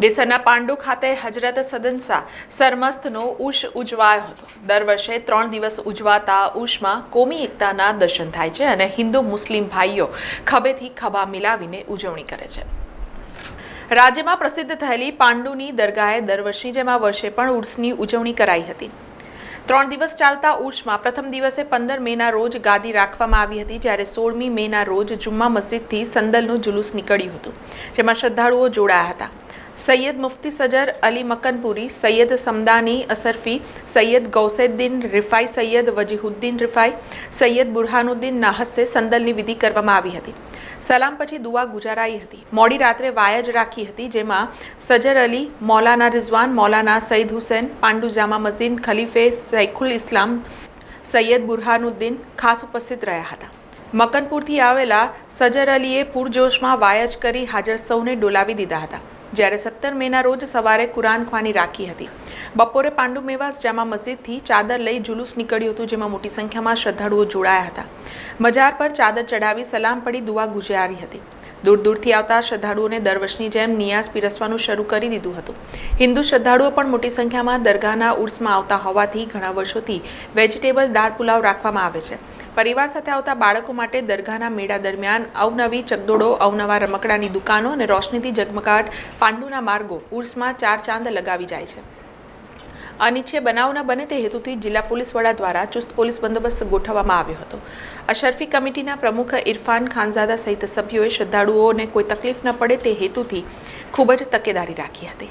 ડીસાના પાંડુ ખાતે હજરત સદનસા સરમસ્તનો ઉષ ઉજવાયો હતો. દર વર્ષે ત્રણ દિવસ ઉજવાતા ઉષમાં કોમી એકતાના દર્શન થાય છે અને હિન્દુ મુસ્લિમ ભાઈઓ ખભેથી ખભા મિલાવીને ઉજવણી કરે છે. રાજ્યમાં પ્રસિદ્ધ થયેલી પાંડુની દરગાહે દર વર્ષની જેમ આ વર્ષે પણ ઉર્સની ઉજવણી કરાઈ હતી. ત્રણ દિવસ ચાલતા ઉર્ષમાં પ્રથમ દિવસે પંદર મેના રોજ ગાદી રાખવામાં આવી હતી, જ્યારે સોળમી મેના રોજ જુમ્મા મસ્જિદથી સંદલનું જુલુસ નીકળ્યું હતું, જેમાં શ્રદ્ધાળુઓ જોડાયા હતા. સૈયદ મુફ્તી સજર અલી મકનપુરી સૈયદ સમદાની અસરફી, સૈયદ ગૌસેદ્દીન રિફાઈ, સૈયદ વજીહુદ્દીન રિફાઈ, સૈયદ બુરહાનુદ્દીન હસ્તે સંદલની વિધિ કરવામાં આવી હતી. સલામ પછી દુઆ ગુજારાઈ હતી. મોડી રાત્રે વાયજ રાખી હતી, જેમાં સજર અલી, મૌલાના રિઝવાન, મૌલાના સઈદ હુસૈન પાંડુ જામા મસ્જિદ ખલીફે, સૈખુલ ઇસ્લામ, સૈયદ બુરહાનુદ્દીન ખાસ ઉપસ્થિત રહ્યા હતા. મકનપુરથી આવેલા સજર અલીએ પૂરજોશમાં વાયજ કરી હાજર સૌને ડોલાવી દીધા હતા. જ્યારે સત્તર મેના રોજ સવારે કુરાન ખ્વાની રાખી હતી. બપોરે પાંડુ મેવાસ, જામા મસ્જિદથી ચાદર લઈ જુલુસ નીકળ્યું હતું, જેમાં મોટી સંખ્યામાં શ્રદ્ધાળુઓ જોડાયા હતા. મજાર પર ચાદર ચડાવી સલામ પડી દુઆ ગુજારી હતી. દૂર દૂરથી આવતા શ્રદ્ધાળુઓને દર વર્ષની જેમ નિયાસ પીરસવાનું શરૂ કરી દીધું હતું. હિન્દુ શ્રદ્ધાળુઓ પણ મોટી સંખ્યામાં દરગાહના ઉર્સમાં આવતા હોવાથી ઘણા વર્ષોથી વેજીટેબલ દાળ પુલાવ રાખવામાં આવે છે. પરિવાર સાથે આવતા બાળકો માટે દરગાહના મેળા દરમિયાન અવનવી ચકદોડો અવનવા રમકડાની દુકાનો અને રોશનીથી ઝગમગાટ પાંડુના માર્ગો ઉર્સમાં ચાર ચાંદ લગાવી જાય છે. અનિચ્છે બનાવ ન બને તે હેતુથી જિલ્લા પોલીસ વડા દ્વારા ચુસ્ત પોલીસ બંદોબસ્ત ગોઠવવામાં આવ્યો હતો. અશરફી કમિટીના પ્રમુખ ઇરફાન ખાનઝાદા સહિત સભ્યોએ શ્રદ્ધાળુઓને કોઈ તકલીફ ન પડે તે હેતુથી ખૂબ જ તકેદારી રાખી હતી.